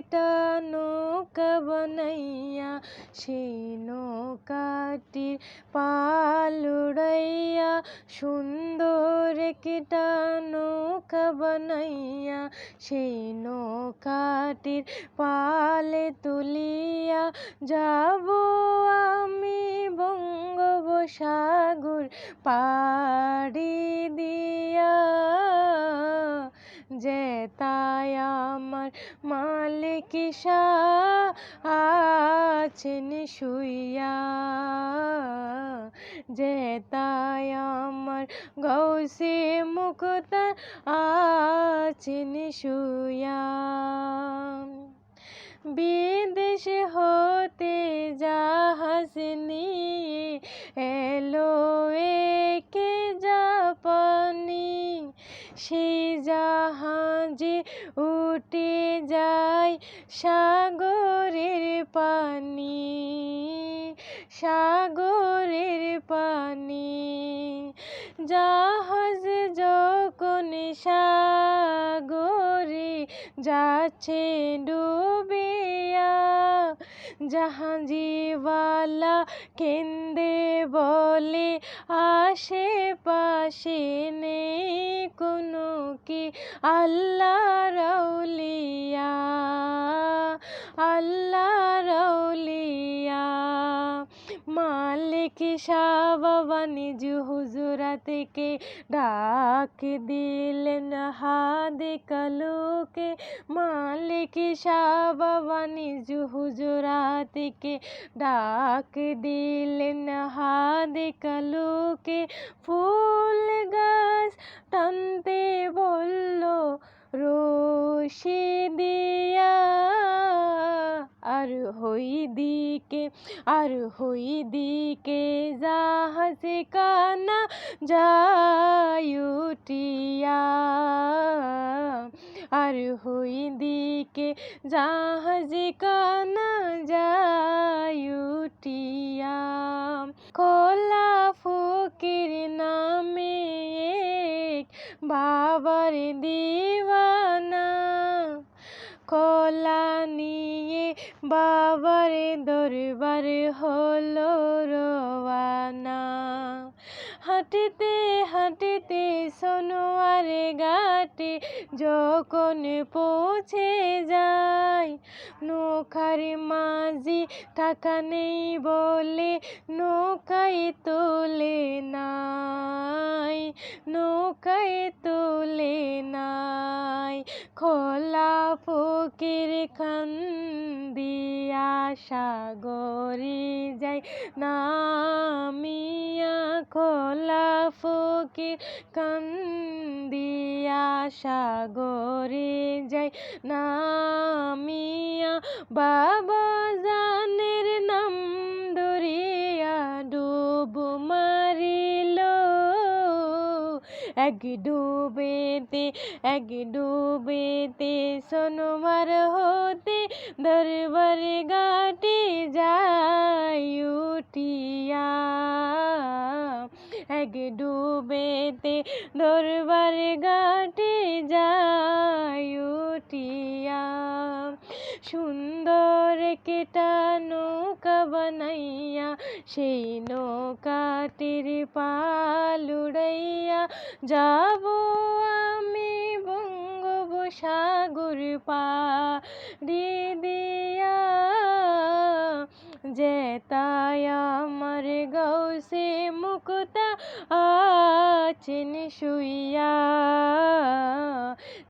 একটা নৌকা বানাইয়া সেই নৌকাটির পাল উড়াইয়া সুন্দর একটা নৌকা বানাইয়া সেই নৌকাটির পালে তুলিয়া যাব আমি বঙ্গোপসাগর পাড়ি দিয়া যেতায় আমার মালিক আছেন শুইয়া যেতায় আমার গৌসে মুক্তার আছেন শুইয়া বিদেশ হতে জাহাজ এলো একে জাপানি সেই সাগরের পানি সাগরের পানি। জাহাজ যখন সাগরে যাচ্ছে ডুবিয়া জাহাজিওয়ালা কেন্দে বলে, আশেপাশে নেই কোনো কি আল্লাহ রৌলিয়া আল্লাহ রৌলিয়া মালিক শাহ বাবা নিজ হুজুরা থেকে ডাক দিলেন, হাদ কালুকে। মালিক শাহ বাবা নিজ হুজুরা থেকে ডাক দিলেন, হাদ কালুকে। ফুল গাছ টানতে বলল দিয়া আর হই দিকে, আর হই দিকে জাহাজ কানা যায়ুটিয়া আর হই দিকে জাহাজ কানা যায়ুটিয়া কলা ফকির নামে বাবার দিওয়ানা। কলা নিয়ে বাবার দরবার হলো রওয়ানা। হাঁটিতে হাঁটিতে সোনোয়ার ঘাটে যখন পৌঁছে যায়, নৌকার মাঝি টাকা নেই বলে নৌকায় তোলে নাই, নৌকায় তোলে নাই। খোলা ফকির খান দিয়া সাগরে যাই। নামিয়া খোলা ফকির কান দিয়া সাগরে যাই। নামিয়া বাবা এক ডুবেতে এক ডুবেতে সোনমার হতে দরবার ঘাটে যাই উঠিয়া। এক ডুবেতে দরবার ঘাটে যাই সুন্দর কেটা নৌকা বানাইয়া, সেই নৌকাটির পাল উড়াইয়া, যাব আমি বঙ্গোপসাগর পাড়ি দিয়া। যেতায় আমার গৌসে মুক্তা আছেন শুইয়া।